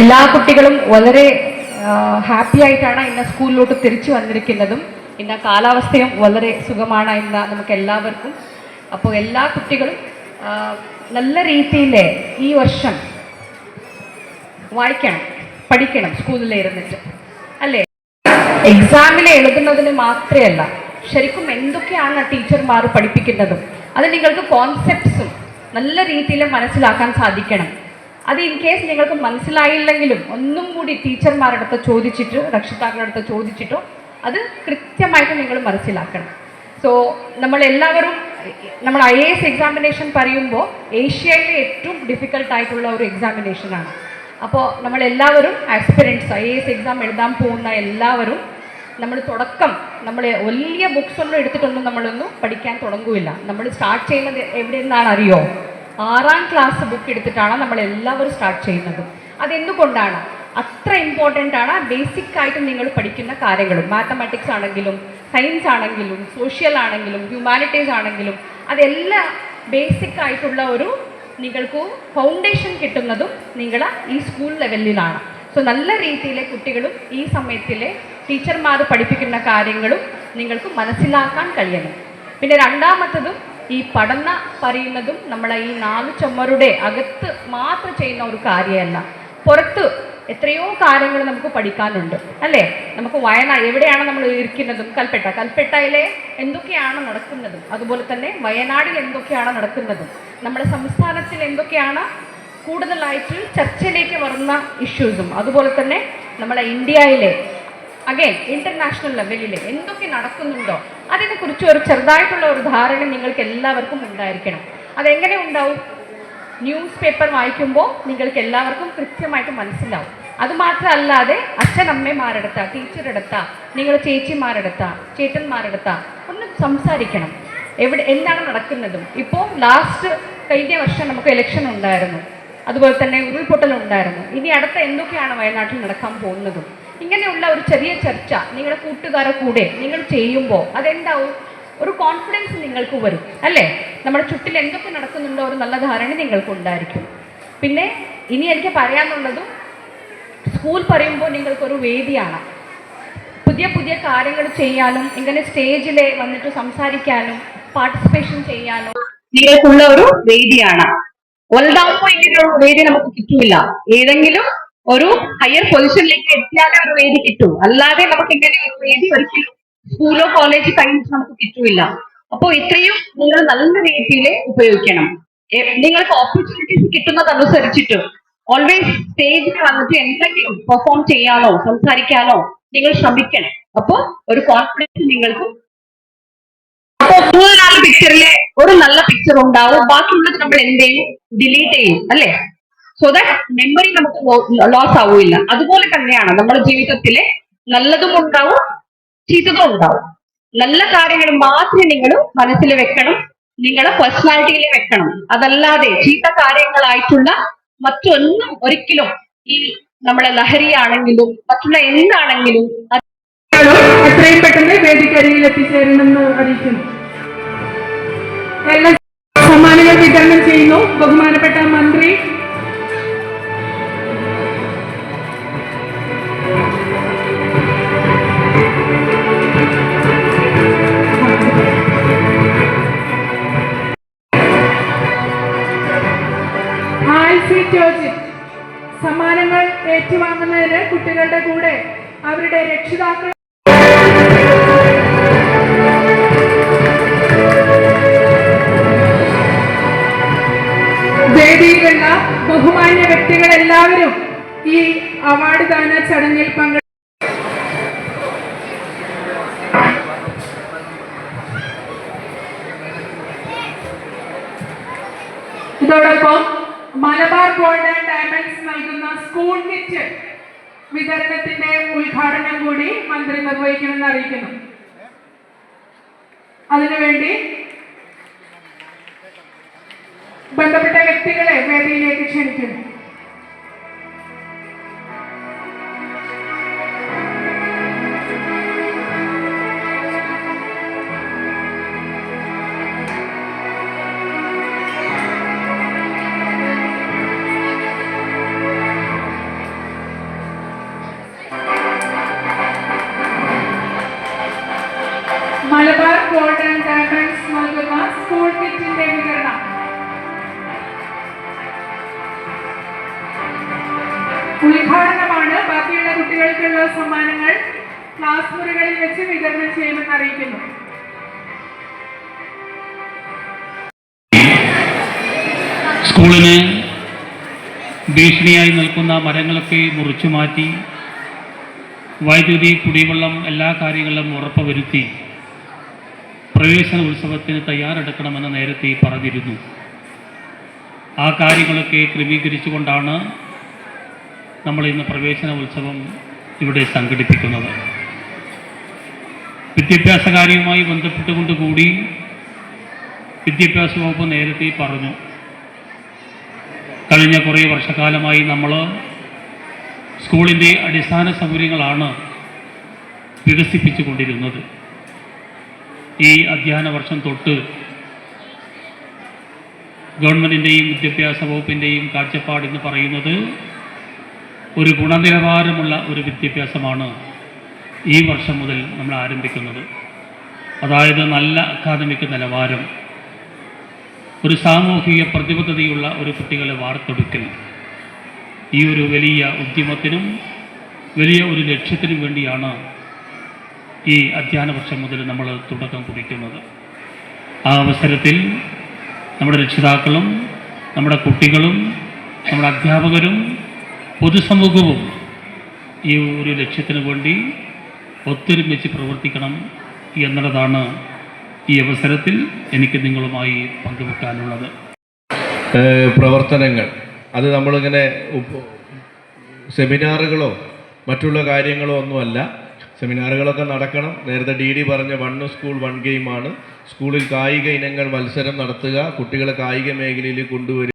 എല്ലാ കുട്ടികളും വളരെ ഹാപ്പി ആയിട്ടാണ് ഇന്ന് സ്കൂളിലോട്ട് തിരിച്ചു വന്നിരിക്കുന്നതും. ഇന്ന് കാലാവസ്ഥയും വളരെ സുഖമാണ് ഇന്ന് നമുക്ക് എല്ലാവർക്കും. അപ്പോൾ എല്ലാ കുട്ടികളും നല്ല രീതിയിൽ ഈ വർഷം വായിക്കണം പഠിക്കണം സ്കൂളിൽ ഇരുന്നിട്ട്. അല്ലേ? എക്സാമിൽ എഴുതുന്നതിന് മാത്രമല്ല ശരിക്കും എന്തൊക്കെയാണ് ടീച്ചർമാർ പഠിപ്പിക്കുന്നതും അത് നിങ്ങൾക്ക് കോൺസെപ്റ്റ്സും നല്ല രീതിയിൽ മനസ്സിലാക്കാൻ സാധിക്കണം. അത് ഇൻ കേസ് നിങ്ങൾക്ക് മനസ്സിലായില്ലെങ്കിലും ഒന്നും കൂടി ടീച്ചർമാരുടെ അടുത്ത് ചോദിച്ചിട്ട് രക്ഷിതാക്കളുടെ അടുത്ത് ചോദിച്ചിട്ടോ അത് കൃത്യമായിട്ട് നിങ്ങൾ മനസ്സിലാക്കണം. സോ നമ്മളെല്ലാവരും നമ്മൾ ഐ എ എസ് എക്സാമിനേഷൻ പറയുമ്പോൾ ഏഷ്യയിലെ ഏറ്റവും ഡിഫിക്കൽട്ട് ആയിട്ടുള്ള ഒരു എക്സാമിനേഷനാണ് അപ്പോൾ നമ്മളെല്ലാവരും aspirants I A S exam എഴുതാൻ പോകുന്ന എല്ലാവരും നമ്മൾ തുടക്കം നമ്മൾ വലിയ ബുക്സ് ഒന്നും എടുത്തിട്ടൊന്നും നമ്മളൊന്നും പഠിക്കാൻ തുടങ്ങുകയില്ല. നമ്മൾ സ്റ്റാർട്ട് ചെയ്യുന്നത് എവിടെ നിന്നാണ് അറിയോ? ആറാം ക്ലാസ് ബുക്ക് എടുത്തിട്ടാണ് നമ്മൾ എല്ലാവരും സ്റ്റാർട്ട് ചെയ്യുന്നത്. അതെന്തുകൊണ്ടാണ്? അത്ര ഇമ്പോർട്ടന്റ് ആണ് ബേസിക് ആയിട്ട് നിങ്ങൾ പഠിക്കുന്ന കാര്യങ്ങളും. മാത്തമാറ്റിക്സ് ആണെങ്കിലും സയൻസ് ആണെങ്കിലും സോഷ്യൽ ആണെങ്കിലും ഹ്യൂമാനിറ്റീസ് ആണെങ്കിലും അതെല്ലാം ബേസിക് ആയിട്ടുള്ള ഒരു നിങ്ങൾക്ക് ഫൗണ്ടേഷൻ കിട്ടുന്നതും നിങ്ങൾ ഈ സ്കൂൾ ലെവലിലാണ് സോ നല്ല രീതിയിലെ കുട്ടികളും ഈ സമയത്തിലെ ടീച്ചർമാർ പഠിപ്പിക്കുന്ന കാര്യങ്ങളും നിങ്ങൾക്ക് മനസ്സിലാക്കാൻ കഴിയണം. പിന്നെ രണ്ടാമത്തതും ഈ പഠന പറയുന്നതും നമ്മളെ ഈ നാല് ചുമരുടെ അകത്ത് മാത്രം ചെയ്യുന്ന ഒരു കാര്യമല്ല. പുറത്ത് എത്രയോ കാര്യങ്ങൾ നമുക്ക് പഠിക്കാനുണ്ട് അല്ലേ? നമുക്ക് വയനാ എവിടെയാണ് നമ്മൾ ഇരിക്കുന്നതും കൽപ്പറ്റ. കൽപ്പറ്റയിലെ എന്തൊക്കെയാണ് നടക്കുന്നതും അതുപോലെ തന്നെ വയനാടിൽ എന്തൊക്കെയാണ് നടക്കുന്നതും നമ്മുടെ സംസ്ഥാനത്തിൽ എന്തൊക്കെയാണ് കൂടുതലായിട്ട് ചർച്ചയിലേക്ക് വരുന്ന ഇഷ്യൂസും അതുപോലെ തന്നെ നമ്മുടെ ഇന്ത്യയിലെ അഗൈൻ ഇന്റർനാഷണൽ ലെവലിൽ എന്തൊക്കെ നടക്കുന്നുണ്ടോ അതിനെക്കുറിച്ച് ഒരു ചെറുതായിട്ടുള്ള ഒരു ധാരണ നിങ്ങൾക്ക് എല്ലാവർക്കും ഉണ്ടായിരിക്കണം. അതെങ്ങനെ ഉണ്ടാവും? ന്യൂസ് പേപ്പർ വായിക്കുമ്പോൾ നിങ്ങൾക്ക് എല്ലാവർക്കും കൃത്യമായിട്ട് മനസ്സിലാവും. അതുമാത്രമല്ലാതെ അച്ഛനമ്മമാരെടുത്ത ടീച്ചറെടുത്ത നിങ്ങൾ ചേച്ചിമാരെടുത്ത ചേട്ടന്മാരെടുത്ത ഒന്ന് സംസാരിക്കണം. എവിടെ എന്താണ് നടക്കുന്നതും? ഇപ്പോൾ ലാസ്റ്റ് കഴിഞ്ഞ വർഷം നമുക്ക് ഇലക്ഷൻ ഉണ്ടായിരുന്നു. അതുപോലെ തന്നെ ഉരുൾപൊട്ടൽ ഉണ്ടായിരുന്നു ഇനി അടുത്ത എന്തൊക്കെയാണ് വയനാട്ടിൽ നടക്കാൻ പോകുന്നതും? ഇങ്ങനെയുള്ള ഒരു ചെറിയ ചർച്ച നിങ്ങളുടെ കൂട്ടുകാരെ കൂടെ നിങ്ങൾ ചെയ്യുമ്പോൾ അതെന്താവും? ഒരു കോൺഫിഡൻസ് നിങ്ങൾക്ക് വരും അല്ലേ? നമ്മുടെ ചുറ്റിൽ എന്തൊക്കെ നടക്കുന്നുണ്ടോ ഒരു നല്ല ധാരണ നിങ്ങൾക്ക് ഉണ്ടായിരിക്കും. പിന്നെ ഇനി എനിക്ക് പറയാനുള്ളതും സ്കൂൾ പറയുമ്പോൾ നിങ്ങൾക്കൊരു വേദിയാണ്. പുതിയ പുതിയ കാര്യങ്ങൾ ചെയ്യാനും ഇങ്ങനെ സ്റ്റേജിൽ വന്നിട്ട് സംസാരിക്കാനും പാർട്ടിസിപ്പേഷൻ ചെയ്യാനും നിങ്ങൾക്കുള്ള ഒരു വേദിയാണ്. വലുതാവുമ്പോൾ ഇങ്ങനെയുള്ള വേദി നമുക്ക് കിട്ടില്ല ഏതെങ്കിലും ഒരു ഹയർ പൊസിഷനിലേക്ക് എത്തിയാലേ ഒരു വേദി കിട്ടൂ. അല്ലാതെ നമുക്ക് ഇങ്ങനെ ഒരു വേദി ഒരിക്കലും സ്കൂളോ കോളേജ് കഴിഞ്ഞിട്ട് നമുക്ക് കിട്ടൂല അപ്പോൾ ഇത്രയും നിങ്ങൾ നല്ല രീതിയിൽ ഉപയോഗിക്കണം. നിങ്ങൾക്ക് ഓപ്പർച്യൂണിറ്റീസ് കിട്ടുന്നതനുസരിച്ചിട്ട് ഓൾവേസ് സ്റ്റേജിൽ വന്നിട്ട് എന്തെങ്കിലും പെർഫോം ചെയ്യാനോ സംസാരിക്കാനോ നിങ്ങൾ ശ്രമിക്കണം. അപ്പോൾ ഒരു കോൺഫിഡൻസ് നിങ്ങൾക്ക് അപ്പൊ മൂന്ന് പിക്ചറിലെ ഒരു നല്ല പിക്ചർ ഉണ്ടാവും. ബാക്കിയുള്ളത് നമ്മൾ എന്ത് ചെയ്യും? ഡിലീറ്റ് ചെയ്യും. അല്ലേ? സോ ദാറ്റ് മെമ്മറി നമുക്ക് ലോസ് ആവില്ല അതുപോലെ തന്നെയാണ് നമ്മുടെ ജീവിതത്തിലെ നല്ലതും ഉണ്ടാവും ചീത്തതും ഉണ്ടാവും. നല്ല കാര്യങ്ങൾ മാത്രമേ നിങ്ങൾ മനസ്സിൽ വെക്കണം നിങ്ങളെ പേഴ്സണാലിറ്റിയിൽ വെക്കണം. അതല്ലാതെ ചീത്ത കാര്യങ്ങളായിട്ടുള്ള മറ്റൊന്നും ഒരിക്കലും ഈ നമ്മളെ ലഹരിയാണെങ്കിലും മറ്റുള്ള എന്താണെങ്കിലും എത്രയും പെട്ടെന്ന് വേദിക്കരിയിൽ എത്തിച്ചേരണമെന്ന് അറിയിക്കുന്നു അവരുടെ രക്ഷിതാക്കൾ വേദിയിലുള്ള ബഹുമാന്യ വ്യക്തികൾ എല്ലാവരും ഈ അവാർഡ് ദാന ചടങ്ങിൽ പങ്കെടുത്തു ഇതോടൊപ്പം മലബാർ ഗോൾഡ് ആൻഡ് ഡയമണ്ട്സ് നൽകുന്ന സ്കൂൾ കിറ്റ് വിതരണത്തിന്റെ ഉദ്ഘാടനം കൂടി മന്ത്രി നിർവഹിക്കുമെന്ന് അറിയിക്കുന്നു. അതിനുവേണ്ടി ബന്ധപ്പെട്ട വ്യക്തികളെ വേദിയിലേക്ക് ക്ഷണിക്കുന്നു. ഉദ്ഘാടനമാണ്. ബാക്കിയുള്ള കുട്ടികൾക്കുള്ള സമ്മാനങ്ങൾ ക്ലാസ് മുറികളിൽ വെച്ച് വിതരണം ചെയ്യുമെന്ന് അറിയിക്കുന്നു. സ്കൂളിന് ഭീഷണിയായി നിൽക്കുന്ന മരങ്ങളൊക്കെ മുറിച്ചു മാറ്റി വൈദ്യുതി കുടിവെള്ളം എല്ലാ കാര്യങ്ങളിലും ഉറപ്പുവരുത്തി പ്രവേശന ഉത്സവത്തിന് തയ്യാറെടുക്കണമെന്ന് നേരത്തെ പറഞ്ഞിരുന്നു. ആ കാര്യങ്ങളൊക്കെ ക്രമീകരിച്ചുകൊണ്ടാണ് നമ്മൾ ഇന്ന് പ്രവേശന ഉത്സവം ഇവിടെ സംഘടിപ്പിക്കുന്നത്. വിദ്യാഭ്യാസ കാര്യവുമായി ബന്ധപ്പെട്ടുകൊണ്ട് കൂടി വിദ്യാഭ്യാസ വകുപ്പ് നേരത്തെ പറഞ്ഞു. കഴിഞ്ഞ കുറേ വർഷക്കാലമായി നമ്മൾ സ്കൂളിന്റെ അടിസ്ഥാന സൗകര്യങ്ങളാണ് വികസിപ്പിച്ചു കൊണ്ടിരുന്നത് ഈ അധ്യയന വർഷം തൊട്ട് ഗവൺമെന്റിന്റെയും വിദ്യാഭ്യാസ വകുപ്പിന്റെയും കാഴ്ചപ്പാട് എന്ന് പറയുന്നത് ഒരു ഗുണനിലവാരമുള്ള ഒരു വിദ്യാഭ്യാസമാണ് ഈ വർഷം മുതൽ നമ്മൾ ആരംഭിക്കുന്നത്. അതായത് നല്ല അക്കാദമിക് നിലവാരം ഒരു സാമൂഹിക പ്രതിബദ്ധതയുള്ള ഒരു കുട്ടികളെ വാർത്തെടുക്കൽ ഈ ഒരു വലിയ ഉദ്യമത്തിനും വലിയ ഒരു ലക്ഷ്യത്തിനും വേണ്ടിയാണ് ഈ അധ്യയന വർഷം മുതൽ നമ്മൾ തുടക്കം കുറിക്കുന്നത്. ആ അവസരത്തിൽ നമ്മുടെ രക്ഷിതാക്കളും നമ്മുടെ കുട്ടികളും നമ്മുടെ അധ്യാപകരും പൊതുസമൂഹവും ഈ ഒരു ലക്ഷ്യത്തിന് വേണ്ടി ഒത്തൊരുമിച്ച് പ്രവർത്തിക്കണം എന്നുള്ളതാണ് ഈ അവസരത്തിൽ എനിക്ക് നിങ്ങളുമായി പങ്കുവെക്കാനുള്ളത്. പ്രവർത്തനങ്ങൾ. അത് നമ്മളിങ്ങനെ സെമിനാറുകളോ മറ്റുള്ള കാര്യങ്ങളോ ഒന്നുമല്ല. സെമിനാറുകളൊക്കെ നടക്കണം. നേരത്തെ ഡി ഡി പറഞ്ഞ വൺ സ്കൂൾ വൺ ഗെയിമാണ്. സ്കൂളിൽ കായിക ഇനങ്ങൾ മത്സരം നടത്തുക. കുട്ടികളെ കായിക മേഖലയിൽ കൊണ്ടുവരിക.